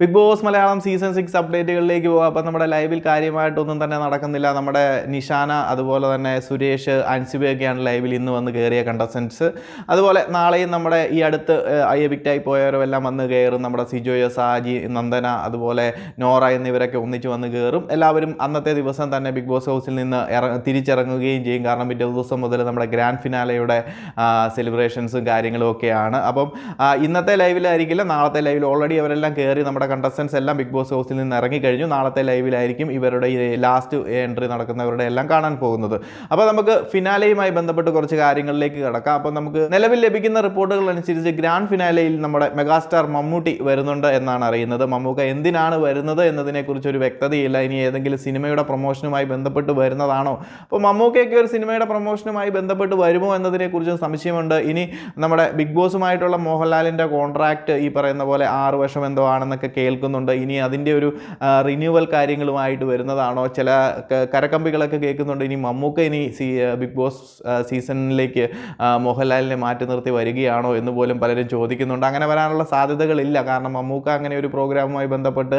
Big Boss Malayalam season six അപ്ഡേറ്റുകളിലേക്ക് പോകാം. അപ്പം നമ്മുടെ ലൈവിൽ കാര്യമായിട്ടൊന്നും തന്നെ നടക്കുന്നില്ല. നമ്മുടെ നിഷാന അതുപോലെ തന്നെ സുരേഷ് അൻസിബയൊക്കെയാണ് ലൈവിൽ ഇന്ന് വന്ന് കയറിയ കണ്ടസ്റ്റൻസ് അതുപോലെ നാളെയും നമ്മുടെ ഈ അടുത്ത് ഐ പോയവരും എല്ലാം വന്ന് കയറും. നമ്മുടെ സിജോയ സാജി നന്ദന അതുപോലെ നോറ എന്നിവരൊക്കെ ഒന്നിച്ച് വന്ന് കയറും. എല്ലാവരും അന്നത്തെ ദിവസം തന്നെ ബിഗ് ബോസ് ഹൗസിൽ നിന്ന് തിരിച്ചിറങ്ങുകയും ചെയ്യും. കാരണം പിറ്റേ ദിവസം മുതൽ നമ്മുടെ ഗ്രാൻഡ് ഫിനാലയുടെ സെലിബ്രേഷൻസും കാര്യങ്ങളും ഒക്കെയാണ്. അപ്പം ഇന്നത്തെ ലൈവിലായിരിക്കില്ല നാളത്തെ ലൈവിൽ ഓൾറെഡി അവരെല്ലാം കയറി നമ്മുടെ കണ്ടസ്റ്റൻസ് എല്ലാം ബിഗ് ബോസ് ഹൗസിൽ നിന്ന് ഇറങ്ങിക്കഴിഞ്ഞു നാളത്തെ ലൈവിലായിരിക്കും ഇവരുടെ ലാസ്റ്റ് എൻട്രി നടക്കുന്നവരുടെ എല്ലാം കാണാൻ പോകുന്നത്. അപ്പോൾ നമുക്ക് ഫിനാലയുമായി ബന്ധപ്പെട്ട് കുറച്ച് കാര്യങ്ങളിലേക്ക് കിടക്കാം. അപ്പോൾ നമുക്ക് നിലവിൽ ലഭിക്കുന്ന റിപ്പോർട്ടുകൾ അനുസരിച്ച് ഗ്രാൻഡ് ഫിനാലയിൽ നമ്മുടെ മെഗാസ്റ്റാർ മമ്മൂട്ടി വരുന്നുണ്ട് എന്നാണ് അറിയുന്നത്. മമ്മൂക്ക എന്തിനാണ് വരുന്നത് എന്നതിനെക്കുറിച്ച് ഒരു വ്യക്തതയില്ല. ഇനി ഏതെങ്കിലും സിനിമയുടെ പ്രൊമോഷനുമായി ബന്ധപ്പെട്ട് വരുന്നതാണോ? അപ്പോൾ മമ്മൂക്കയൊക്കെ ഒരു സിനിമയുടെ പ്രൊമോഷനുമായി ബന്ധപ്പെട്ട് വരുമോ എന്നതിനെക്കുറിച്ചും സംശയമുണ്ട്. ഇനി നമ്മുടെ ബിഗ് ബോസുമായിട്ടുള്ള മോഹൻലാലിന്റെ കോൺട്രാക്റ്റ് ഈ പറയുന്ന പോലെ ആറ് വർഷം എന്തോ ആണെന്നൊക്കെ കേൾക്കുന്നുണ്ട്. ഇനി അതിന്റെ ഒരു റിന്യൂവൽ കാര്യങ്ങളുമായിട്ട് വരുന്നതാണോ? ചില കരക്കമ്പികളൊക്കെ കേൾക്കുന്നുണ്ട്. ഇനി മമ്മൂക്ക ഇനി ബിഗ് ബോസ് സീസണിലേക്ക് മോഹൻലാലിനെ മാറ്റി നിർത്തി വരികയാണോ എന്ന് പോലും പലരും ചോദിക്കുന്നുണ്ട്. അങ്ങനെ വരാനുള്ള സാധ്യതകളില്ല. കാരണം മമ്മൂക്ക അങ്ങനെ ഒരു പ്രോഗ്രാമുമായി ബന്ധപ്പെട്ട്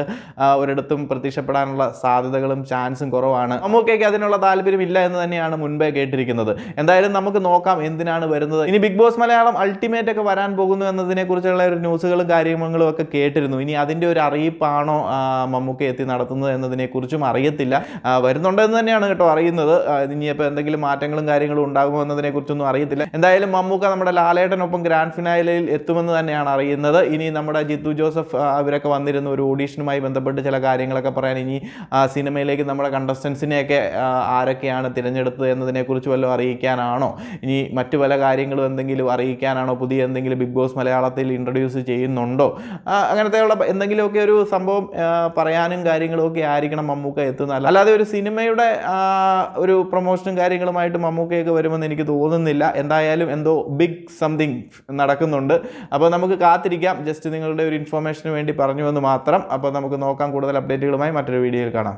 ഒരിടത്തും പ്രത്യക്ഷപ്പെടാനുള്ള സാധ്യതകളും ചാൻസും കുറവാണ്. മമ്മൂക്കയ്ക്ക് അതിനുള്ള താല്പര്യമില്ല എന്ന് തന്നെയാണ് മുൻപേ കേട്ടിരിക്കുന്നത്. എന്തായാലും നമുക്ക് നോക്കാം എന്തിനാണ് വരുന്നത്. ഇനി ബിഗ് ബോസ് മലയാളം അൾട്ടിമേറ്റ് ഒക്കെ വരാൻ പോകുന്നു എന്നതിനെക്കുറിച്ചുള്ള ഒരു ന്യൂസുകളും കാര്യങ്ങളും ഒക്കെ കേട്ടിരുന്നു. ഇനി അതിന്റെ ഒരു അറിയിപ്പാണോ മമ്മൂക്ക എത്തി നടത്തുന്നത് എന്നതിനെക്കുറിച്ചും അറിയത്തില്ല. വരുന്നുണ്ടെന്ന് തന്നെയാണ് കേട്ടോ അറിയുന്നത്. ഇനിയിപ്പോൾ എന്തെങ്കിലും മാറ്റങ്ങളും കാര്യങ്ങളും ഉണ്ടാകുമോ എന്നതിനെക്കുറിച്ചൊന്നും അറിയത്തില്ല. എന്തായാലും മമ്മൂക്ക നമ്മുടെ ലാലേട്ടനൊപ്പം ഗ്രാൻഡ് ഫിനാലയിൽ എത്തുമെന്ന് തന്നെയാണ് അറിയുന്നത്. ഇനി നമ്മുടെ ജിത്തു ജോസഫ് അവരൊക്കെ വന്നിരുന്ന ഒരു ഓഡീഷനുമായി ബന്ധപ്പെട്ട് ചില കാര്യങ്ങളൊക്കെ പറയാൻ ഇനി സിനിമയിലേക്ക് നമ്മുടെ കണ്ടസ്റ്റൻസിനെയൊക്കെ ആരൊക്കെയാണ് തിരഞ്ഞെടുത്തത് എന്നതിനെക്കുറിച്ച് വല്ലതും അറിയിക്കാനാണോ? ഇനി മറ്റു പല കാര്യങ്ങളും എന്തെങ്കിലും അറിയിക്കാനാണോ? പുതിയ എന്തെങ്കിലും ബിഗ് ബോസ് മലയാളത്തിൽ ഇൻട്രൊഡ്യൂസ് ചെയ്യുന്നുണ്ടോ? അങ്ങനത്തെയുള്ള അങ്ങനത്തെയുള്ള എന്തെങ്കിലുമൊക്കെ ഒരു സംഭവം പറയാനും കാര്യങ്ങളും ഒക്കെ ആയിരിക്കണം മമ്മൂക്ക എത്തുന്നത്. അല്ലാതെ ഒരു സിനിമയുടെ ഒരു പ്രൊമോഷനും കാര്യങ്ങളുമായിട്ട് മമ്മൂക്കയൊക്കെ വരുമെന്ന് എനിക്ക് തോന്നുന്നില്ല. എന്തായാലും എന്തോ ബിഗ് സംതിങ് നടക്കുന്നുണ്ട്. അപ്പോൾ നമുക്ക് കാത്തിരിക്കാം. ജസ്റ്റ് നിങ്ങളുടെ ഒരു ഇൻഫർമേഷന് വേണ്ടി പറഞ്ഞു എന്ന് മാത്രം. അപ്പോൾ നമുക്ക് നോക്കാം കൂടുതൽ അപ്ഡേറ്റുകളുമായി മറ്റൊരു വീഡിയോയിൽ കാണാം.